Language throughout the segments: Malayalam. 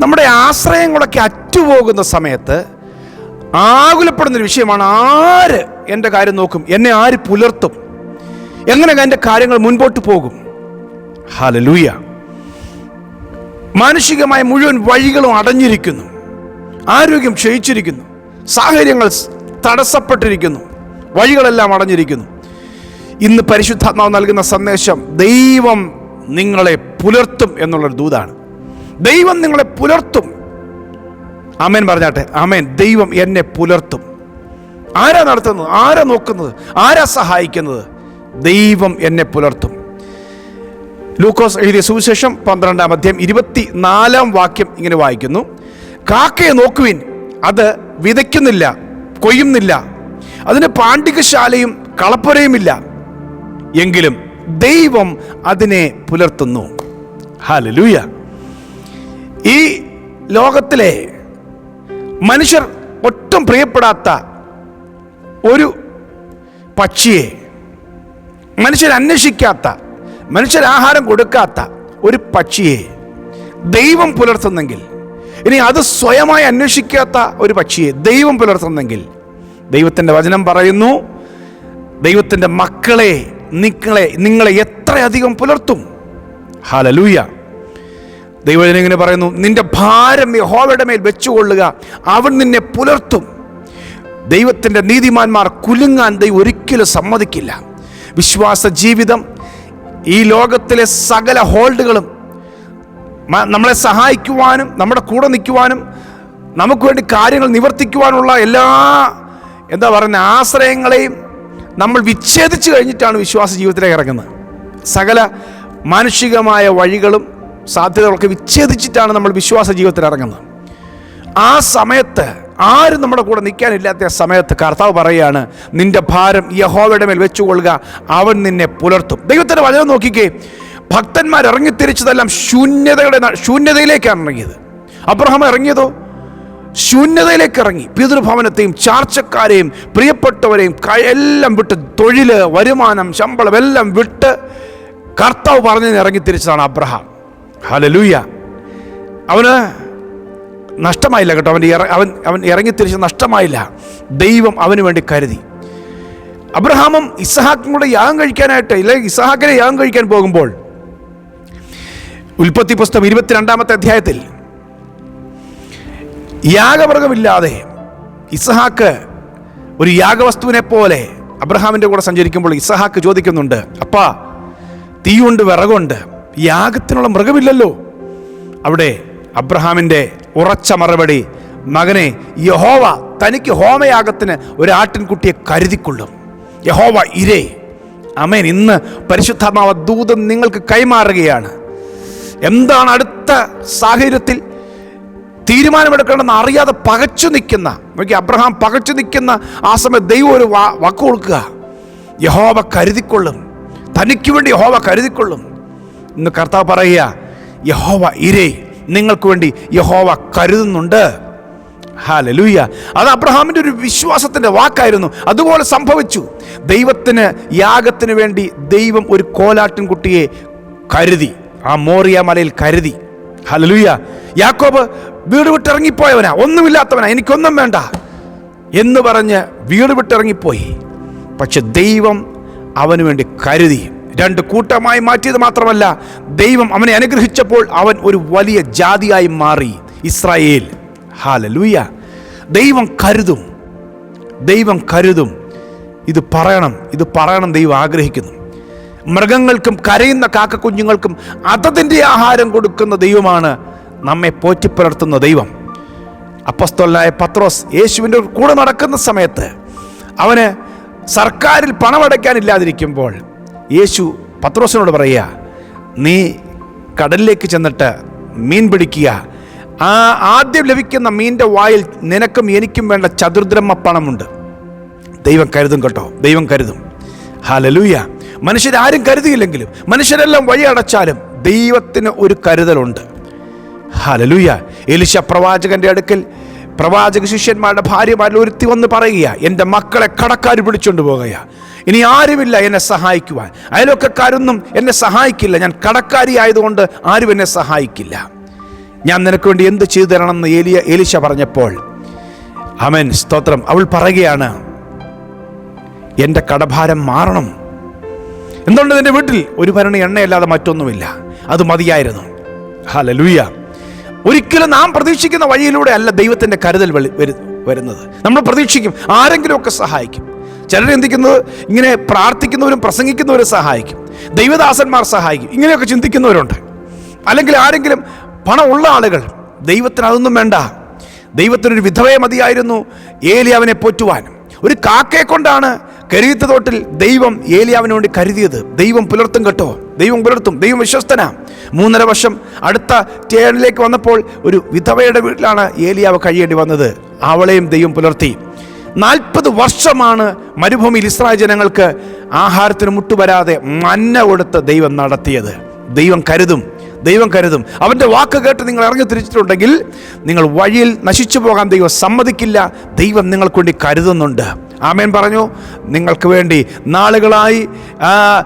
നമ്മുടെ ആശ്രയങ്ങളൊക്കെ അറ്റുപോകുന്ന സമയത്ത് ആകുലപ്പെടുന്നൊരു വിഷയമാണ് ആര് എന്റെ കാര്യം നോക്കും എന്നെ ആര് പുലർത്തും എങ്ങനെ എന്റെ കാര്യങ്ങൾ മുൻപോട്ട് പോകും. ഹലലൂയ മാനുഷികമായ മുഴുവൻ വഴികളും അടഞ്ഞിരിക്കുന്നു ആരോഗ്യം ക്ഷയിച്ചിരിക്കുന്നു സാഹചര്യങ്ങൾ തടസ്സപ്പെട്ടിരിക്കുന്നു വഴികളെല്ലാം അടഞ്ഞിരിക്കുന്നു. ഇന്ന് പരിശുദ്ധാത്മാവ് നൽകുന്ന സന്ദേശം ദൈവം നിങ്ങളെ പുലർത്തും എന്നുള്ളൊരു ദൂതാണ്. ദൈവം നിങ്ങളെ പുലർത്തും. അമേൻ പറഞ്ഞാട്ടെ. അമേൻ ദൈവം എന്നെ പുലർത്തും. ആരാ നടത്തുന്നത്? ആരാ നോക്കുന്നത്? ആരാ സഹായിക്കുന്നത്? ദൈവം എന്നെ പുലർത്തും. ലൂക്കോസ് എഴുതിയ സുവിശേഷം പന്ത്രണ്ടാം അധ്യായം ഇരുപത്തി നാലാം വാക്യം ഇങ്ങനെ വായിക്കുന്നു. കാക്കയെ നോക്കുവിൻ. അത് വിതയ്ക്കുന്നില്ല കൊയ്യുന്നില്ല. അതിന് പാണ്ഡികശാലയും കളപ്പുരയുമില്ല. എങ്കിലും ദൈവം അതിനെ പുലർത്തുന്നു. ഹാലലൂയ ലോകത്തിലെ മനുഷ്യർ ഒട്ടും പ്രിയപ്പെടാത്ത ഒരു പക്ഷിയെ മനുഷ്യർ അന്വേഷിക്കാത്ത മനുഷ്യർ ആഹാരം കൊടുക്കാത്ത ഒരു പക്ഷിയെ ദൈവം പുലർത്തുന്നെങ്കിൽ ഇനി അത് സ്വയമായി അന്വേഷിക്കാത്ത ഒരു പക്ഷിയെ ദൈവം പുലർത്തുന്നെങ്കിൽ ദൈവത്തിന്റെ വചനം പറയുന്നു ദൈവത്തിന്റെ മക്കളെ നിങ്ങളെ നിങ്ങളെ എത്രയധികം പുലർത്തും? ഹാലലൂയ ദൈവജനം ഇങ്ങനെ പറയുന്നു നിന്റെ ഭാരം യഹോവയുടെ മേൽ വെച്ചുകൊള്ളുക അവൻ നിന്നെ പുലർത്തും. ദൈവത്തിന്റെ നീതിമാന്മാർ കുലുങ്ങാൻ ദൈവം ഒരിക്കലും സമ്മതിക്കില്ല. വിശ്വാസ ജീവിതം ഈ ലോകത്തിലെ സകല ഹോൾഡുകളും നമ്മളെ സഹായിക്കുവാനും നമ്മുടെ കൂടെ നിൽക്കുവാനും നമുക്ക് വേണ്ടി കാര്യങ്ങൾ നിവർത്തിക്കുവാനുള്ള എല്ലാ എന്താ പറയുന്ന ആശ്രയങ്ങളെയും നമ്മൾ വിച്ഛേദിച്ച് കഴിഞ്ഞിട്ടാണ് വിശ്വാസ ജീവിതത്തിലേക്ക് ഇറങ്ങുന്നത്. സകല മാനുഷികമായ വഴികളും സാധ്യതകളൊക്കെ വിച്ഛേദിച്ചിട്ടാണ് നമ്മൾ വിശ്വാസ ജീവിതത്തിൽ ഇറങ്ങുന്നത്. ആ സമയത്ത് ആരും നമ്മുടെ കൂടെ നിൽക്കാനില്ലാത്ത സമയത്ത് കർത്താവ് പറയുകയാണ് നിന്റെ ഭാരം യഹോവയുടെ മേൽ വെച്ചുകൊള്ളുക അവൻ നിന്നെ പുലർത്തും. ദൈവത്തിന്റെ വചനം നോക്കിക്കേ ഭക്തന്മാർ ഇറങ്ങിത്തിരിച്ചതെല്ലാം ശൂന്യതയുടെ ശൂന്യതയിലേക്കാണ് ഇറങ്ങിയത്. അബ്രഹാം ഇറങ്ങിയതോ? ശൂന്യതയിലേക്ക് ഇറങ്ങി. പിതൃഭവനത്തെയും ചാർച്ചക്കാരെയും പ്രിയപ്പെട്ടവരെയും എല്ലാം വിട്ട് തൊഴിൽ വരുമാനം ശമ്പളം എല്ലാം വിട്ട് കർത്താവ് പറഞ്ഞതിന് ഇറങ്ങിത്തിരിച്ചതാണ് അബ്രഹാം. ഹലലൂയ. അവന് നഷ്ടമായില്ല കേട്ടോ. അവന്റെ അവൻ അവൻ ഇറങ്ങി ഇറങ്ങിത്തിരിച്ച് നഷ്ടമായില്ല. ദൈവം അവന് വേണ്ടി കരുതി. അബ്രഹാമും ഇസഹാക്കും കൂടെ യാഗം കഴിക്കാനായിട്ട് അല്ലെങ്കിൽ ഇസഹാക്കിനെ യാഗം കഴിക്കാൻ പോകുമ്പോൾ ഉൽപ്പത്തി പുസ്തകം ഇരുപത്തിരണ്ടാമത്തെ അധ്യായത്തിൽ യാഗമൃഗമില്ലാതെ ഇസഹാക്ക് ഒരു യാഗവസ്തുവിനെ പോലെ അബ്രഹാമിന്റെ കൂടെ സഞ്ചരിക്കുമ്പോൾ ഇസഹാക്ക് ചോദിക്കുന്നുണ്ട് അപ്പാ തീയുണ്ട് വിറകുണ്ട്. യാഗത്തിനുള്ള മൃഗമില്ലല്ലോ. അവിടെ അബ്രഹാമിന്റെ ഉറച്ച മറുപടി മകനെ യഹോവ തനിക്ക് ഹോമയാഗത്തിന് ഒരു ആട്ടിൻകുട്ടിയെ കരുതിക്കൊള്ളും. യഹോവ ഇരേ. അമേൻ ഇന്ന് പരിശുദ്ധമാവ ദൂതം നിങ്ങൾക്ക് കൈമാറുകയാണ്. എന്താണ് അടുത്ത സാഹചര്യത്തിൽ തീരുമാനമെടുക്കണമെന്ന് അറിയാതെ പകച്ചു നിൽക്കുന്ന നോക്കി അബ്രഹാം പകച്ചു നിൽക്കുന്ന ആ സമയത്ത് ദൈവം ഒരു വാക്ക് കൊടുക്കുക. യഹോവ കരുതിക്കൊള്ളും. തനിക്ക് വേണ്ടി യഹോവ കരുതിക്കൊള്ളും. ഇന്ന് കർത്താവ് പറയുക യഹോവ ഇരേ നിങ്ങൾക്ക് വേണ്ടി യഹോവ കരുതുന്നുണ്ട്. ഹാലലൂയ അത് അബ്രഹാമിന്റെ ഒരു വിശ്വാസത്തിന്റെ വാക്കായിരുന്നു. അതുപോലെ സംഭവിച്ചു. ദൈവത്തിന് യാഗത്തിന് വേണ്ടി ദൈവം ഒരു കോലാട്ടിൻകുട്ടിയെ കരുതി. ആ മോറിയ മലയിൽ കരുതി. ഹലലൂയ യാക്കോബ് വീട് വിട്ടിറങ്ങിപ്പോയവനാ. ഒന്നുമില്ലാത്തവനാ. എനിക്കൊന്നും വേണ്ട എന്ന് പറഞ്ഞ് വീട് വിട്ടിറങ്ങിപ്പോയി. പക്ഷെ ദൈവം അവന് വേണ്ടി കരുതി. രണ്ട് കൂട്ടമായി മാറ്റിയത് മാത്രമല്ല ദൈവം അവനെ അനുഗ്രഹിച്ചപ്പോൾ അവൻ ഒരു വലിയ ജാതിയായി മാറി. ഇസ്രായേൽ. ഹാലലൂയ ദൈവം കരുതും. ദൈവം കരുതും. ഇത് പറയണം. ഇത് പറയണം ദൈവം ആഗ്രഹിക്കുന്നു. മൃഗങ്ങൾക്കും കരയുന്ന കാക്കക്കുഞ്ഞുങ്ങൾക്കും അതതിന്റെ ആഹാരം കൊടുക്കുന്ന ദൈവമാണ് നമ്മെ പോറ്റിപ്പുലർത്തുന്ന ദൈവം. അപ്പസ്തോലനായ പത്രോസ് യേശുവിന്റെ കൂടെ നടക്കുന്ന സമയത്ത് അവന് സർക്കാരിൽ പണമടയ്ക്കാനില്ലാതിരിക്കുമ്പോൾ യേശു പത്രോസിനോട് പറയുക നീ കടലിലേക്ക് ചെന്നിട്ട് മീൻ പിടിക്കുക. ആ ആദ്യം ലഭിക്കുന്ന മീന്റെ വായിൽ നിനക്കും എനിക്കും വേണ്ട ചതുർദ്രമ പണമുണ്ട്. ദൈവം കരുതും കേട്ടോ ദൈവം കരുതും. ഹലലൂയ മനുഷ്യരാരും കരുതിയില്ലെങ്കിലും മനുഷ്യരെല്ലാം വഴി അടച്ചാലും ദൈവത്തിന് ഒരു കരുതലുണ്ട്. ഹലലൂയ എലിശ പ്രവാചകന്റെ അടുക്കൽ പ്രവാചക ശിഷ്യന്മാരുടെ ഭാര്യമാരിൽ ഒരുത്തി വന്ന് പറയുക എന്റെ മക്കളെ കടക്കാർ പിടിച്ചുകൊണ്ട് പോകുക ഇനി ആരുമില്ല എന്നെ സഹായിക്കുവാൻ. അയലൊക്കെക്കാരൊന്നും എന്നെ സഹായിക്കില്ല. ഞാൻ കടക്കാരി ആയതുകൊണ്ട് ആരും എന്നെ സഹായിക്കില്ല. ഞാൻ നിനക്ക് വേണ്ടി എന്ത് ചെയ്തു തരണമെന്ന് ഏലിയ ഏലിശ പറഞ്ഞപ്പോൾ അമൻ സ്തോത്രം. അവൾ പറയുകയാണ് എന്റെ കടഭാരം മാറണം. എന്തുകൊണ്ട് നിന്റെ വീട്ടിൽ ഒരു ഭരണി എണ്ണയല്ലാതെ മറ്റൊന്നുമില്ല? അത് മതിയായിരുന്നു. ഹലലൂയ ഒരിക്കലും നാം പ്രതീക്ഷിക്കുന്ന വഴിയിലൂടെ അല്ല ദൈവത്തിന്റെ കരുതൽ വരുന്നത്. നമ്മൾ പ്രതീക്ഷിക്കും ആരെങ്കിലുമൊക്കെ സഹായിക്കും. ചിലർ എന്തിക്കുന്നത് ഇങ്ങനെ പ്രാർത്ഥിക്കുന്നവരും പ്രസംഗിക്കുന്നവരും സഹായിക്കും. ദൈവദാസന്മാർ സഹായിക്കും. ഇങ്ങനെയൊക്കെ ചിന്തിക്കുന്നവരുണ്ട്. അല്ലെങ്കിൽ ആരെങ്കിലും പണമുള്ള ആളുകൾ ദൈവത്തിന് അതൊന്നും വേണ്ട. ദൈവത്തിനൊരു വിധവയെ മതിയായിരുന്നു. ഏലി അവനെ പോറ്റുവാനും ഒരു കാക്കയെ കൊണ്ടാണ് കരീത്ത് തോട്ടിൽ ദൈവം ഏലിയാവിന് വേണ്ടി കരുതിയത്. ദൈവം പുലർത്തും കേട്ടോ. ദൈവം പുലർത്തും. ദൈവം വിശ്വസ്തനാ. മൂന്നര വർഷം അടുത്ത ടേണിലേക്ക് വന്നപ്പോൾ ഒരു വിധവയുടെ വീട്ടിലാണ് ഏലിയാവ് കഴിയേണ്ടി വന്നത്. അവളെയും ദൈവം പുലർത്തി. നാൽപ്പത് വർഷമാണ് മരുഭൂമിയിൽ ഇസ്രായേൽ ജനങ്ങൾക്ക് ആഹാരത്തിന് മുട്ടുവരാതെ മന്ന കൊടുത്ത് ദൈവം നടത്തിയത്. ദൈവം കരുതും. ദൈവം കരുതും. അവന്റെ വാക്ക് കേട്ട് നിങ്ങൾ ഇറങ്ങി തിരിച്ചിട്ടുണ്ടെങ്കിൽ നിങ്ങൾ വഴിയിൽ നശിച്ചു പോകാൻ ദൈവം സമ്മതിക്കില്ല. ദൈവം നിങ്ങൾക്ക് വേണ്ടി കരുതുന്നുണ്ട്. ആമേൻ പറഞ്ഞു. നിങ്ങൾക്ക് വേണ്ടി നാളുകളായി ആ,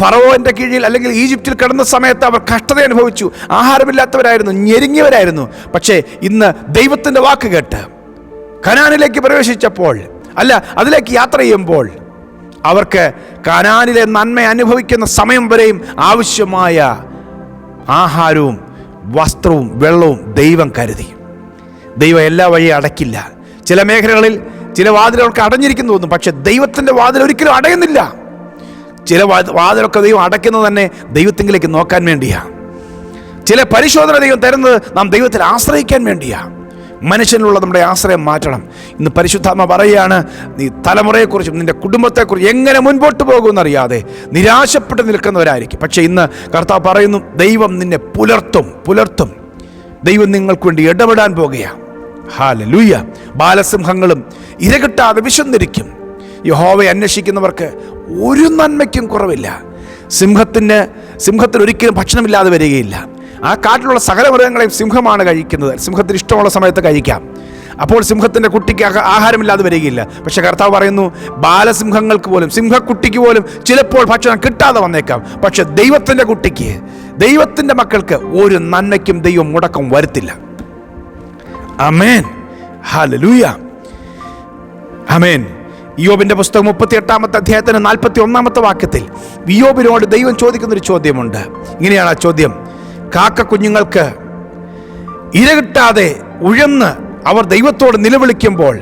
ഫറവോന്റെ കീഴിൽ അല്ലെങ്കിൽ ഈജിപ്തിൽ കിടന്ന സമയത്ത് അവർ കഷ്ടത അനുഭവിച്ചു. ആഹാരമില്ലാത്തവരായിരുന്നു ഞെരുങ്ങിയവരായിരുന്നു. പക്ഷേ ഇന്ന് ദൈവത്തിന്റെ വാക്ക് കേട്ട് കനാനിലേക്ക് പ്രവേശിച്ചപ്പോൾ അല്ല അതിലേക്ക് യാത്ര ചെയ്യുമ്പോൾ അവർക്ക് കനാനിലെ നന്മ അനുഭവിക്കുന്ന സമയം വരെയും ആവശ്യമായ ആഹാരവും വസ്ത്രവും വെള്ളവും ദൈവം കരുതി. ദൈവം എല്ലാ വഴിയും അടയ്ക്കില്ല ചില മേഖലകളിൽ ചില വാതിലുകൾക്ക് അടഞ്ഞിരിക്കുന്നു തോന്നും പക്ഷെ ദൈവത്തിന്റെ വാതിൽ ഒരിക്കലും അടയുന്നില്ല. ചില വാതിലൊക്കെ ദൈവം അടയ്ക്കുന്നത് തന്നെ ദൈവത്തിങ്കിലേക്ക് നോക്കാൻ വേണ്ടിയാണ് ചില പരിശോധന ദൈവം തരുന്നത് നാം ദൈവത്തിൽ ആശ്രയിക്കാൻ വേണ്ടിയാണ് മനുഷ്യനിലുള്ള നമ്മുടെ ആശ്രയം മാറ്റണം. ഇന്ന് പരിശുദ്ധാത്മ പറയുകയാണ് നീ തലമുറയെക്കുറിച്ചും നിന്റെ കുടുംബത്തെക്കുറിച്ചും എങ്ങനെ മുൻപോട്ട് പോകുമെന്നറിയാതെ നിരാശപ്പെട്ട് നിൽക്കുന്നവരായിരിക്കും. പക്ഷേ ഇന്ന് കർത്താവ് പറയുന്നു ദൈവം നിന്നെ പുലർത്തും പുലർത്തും. ദൈവം നിങ്ങൾക്ക് വേണ്ടി ഇടപെടാൻ പോകുകയാണ് ഹാലലൂയ. ബാലസിംഹങ്ങളും ഇരകിട്ടാതെ വിശന്നിരിക്കും. യഹോവയെ അന്വേഷിക്കുന്നവർക്ക് ഒരു നന്മയ്ക്കും കുറവില്ല. സിംഹത്തിന് സിംഹത്തിന് ഒരിക്കലും ഭക്ഷണമില്ലാതെ വരികയില്ല. ആ കാട്ടിലുള്ള സകല മൃഗങ്ങളെയും സിംഹമാണ് കഴിക്കുന്നത്. സിംഹത്തിന് ഇഷ്ടമുള്ള സമയത്ത് കഴിക്കാം. അപ്പോൾ സിംഹത്തിന്റെ കുട്ടിക്ക് ആഹാരമില്ലാതെ വരികയില്ല. പക്ഷെ കർത്താവ് പറയുന്നു ബാലസിംഹങ്ങൾക്ക് പോലും സിംഹക്കുട്ടിക്ക് പോലും ചിലപ്പോൾ ഭക്ഷണം കിട്ടാതെ വന്നേക്കാം. പക്ഷെ ദൈവത്തിന്റെ കുട്ടിക്ക് ദൈവത്തിന്റെ മക്കൾക്ക് ഒരു നന്മയ്ക്കും ദൈവം മുടക്കം വരുത്തില്ല. അമേൻ ഹാലലൂയ അമേൻ യോബിന്റെ പുസ്തകം മുപ്പത്തി എട്ടാമത്തെ അധ്യായത്തിന് നാൽപ്പത്തി ഒന്നാമത്തെ വാക്യത്തിൽ വിയോബിനോട് ദൈവം ചോദിക്കുന്നൊരു ചോദ്യമുണ്ട്. ഇങ്ങനെയാണ് ആ ചോദ്യം. കാക്ക കുഞ്ഞുങ്ങൾക്ക് ഇരകിട്ടാതെ ഉഴന്ന് അവർ ദൈവത്തോട് നിലവിളിക്കുമ്പോൾ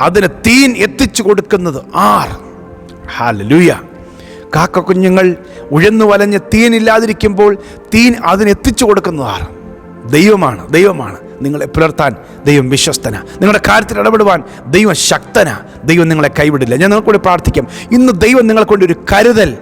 അതിന് തീൻ എത്തിച്ചു കൊടുക്കുന്നത് ആർ? ഹാലലൂയ കാക്ക കുഞ്ഞുങ്ങൾ ഉഴന്നു വലഞ്ഞ് തീൻ അതിന് എത്തിച്ചു കൊടുക്കുന്നത് ആർ? ദൈവമാണ് ദൈവമാണ്. നിങ്ങളെ പുലർത്താൻ ദൈവം വിശ്വസ്തന. നിങ്ങളുടെ കാര്യത്തിൽ ഇടപെടുവാൻ ദൈവം ശക്തന. ദൈവം നിങ്ങളെ കൈവിടില്ല. ഞാൻ നിങ്ങൾക്കൂടി പ്രാർത്ഥിക്കും. ഇന്ന് ദൈവം നിങ്ങളെ കൊണ്ട് ഒരു കരുതൽ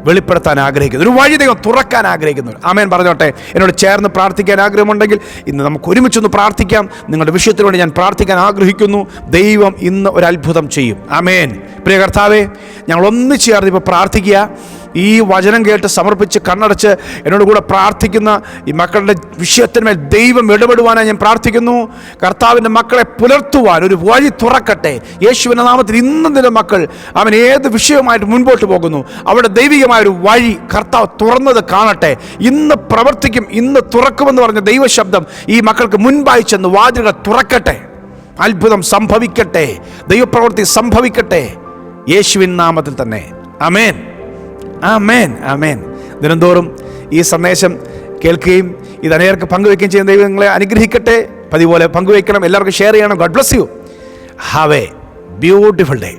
വെളിപ്പെടുത്താൻ ആഗ്രഹിക്കുന്നു. ഒരു വഴി ദൈവം തുറക്കാൻ ആഗ്രഹിക്കുന്നു. ആമേൻ. പറഞ്ഞോട്ടെ. എന്നോട് ചേർന്ന് പ്രാർത്ഥിക്കാൻ ആഗ്രഹമുണ്ടെങ്കിൽ ഇന്ന് നമുക്ക് ഒരുമിച്ചൊന്ന് പ്രാർത്ഥിക്കാം. നിങ്ങളുടെ വിഷയത്തിന് വേണ്ടി ഞാൻ പ്രാർത്ഥിക്കാൻ ആഗ്രഹിക്കുന്നു. ദൈവം ഇന്ന് ഒരു അത്ഭുതം ചെയ്യും. ആമേൻ. പ്രിയ കർത്താവേ ഞങ്ങൾ ഒന്നിച്ച് ചേർന്ന് ഇപ്പോൾ പ്രാർത്ഥിക്കുക. ഈ വചനം കേട്ട് സമർപ്പിച്ച് കണ്ണടച്ച് എന്നോട് കൂടെ പ്രാർത്ഥിക്കുന്ന ഈ മക്കളുടെ വിഷയത്തിന്മേൽ ദൈവം ഇടപെടുവാനായി ഞാൻ പ്രാർത്ഥിക്കുന്നു. കർത്താവിന്റെ മക്കളെ പുലർത്തുവാൻ ഒരു വഴി തുറക്കട്ടെ. യേശുവിന്റെ നാമത്തിൽ ഇന്നും നിന്റെ മക്കൾ അവൻ ഏത് വിഷയവുമായിട്ട് മുൻപോട്ട് പോകുന്നു അവിടെ ദൈവികമായ ഒരു വഴി കർത്താവ് തുറന്നത് കാണട്ടെ. ഇന്ന് പ്രവർത്തിക്കും ഇന്ന് തുറക്കുമെന്ന് പറഞ്ഞ ദൈവശബ്ദം ഈ മക്കൾക്ക് മുൻപായി ചെന്ന് വാതിലുകൾ തുറക്കട്ടെ. അത്ഭുതം സംഭവിക്കട്ടെ. ദൈവപ്രവൃത്തി സംഭവിക്കട്ടെ. യേശുവിൻ നാമത്തിൽ തന്നെ. അമേൻ ആമേൻ ആമേൻ. ദിനംതോറും ഈ സന്ദേശം കേൾക്കുകയും ഇത് അനേകർക്ക് പങ്കുവയ്ക്കുകയും ചെയ്യുന്ന ദൈവങ്ങളെ അനുഗ്രഹിക്കട്ടെ. പതിപോലെ പങ്കുവയ്ക്കണം. എല്ലാവർക്കും ഷെയർ ചെയ്യണം. God bless you. Have a beautiful day.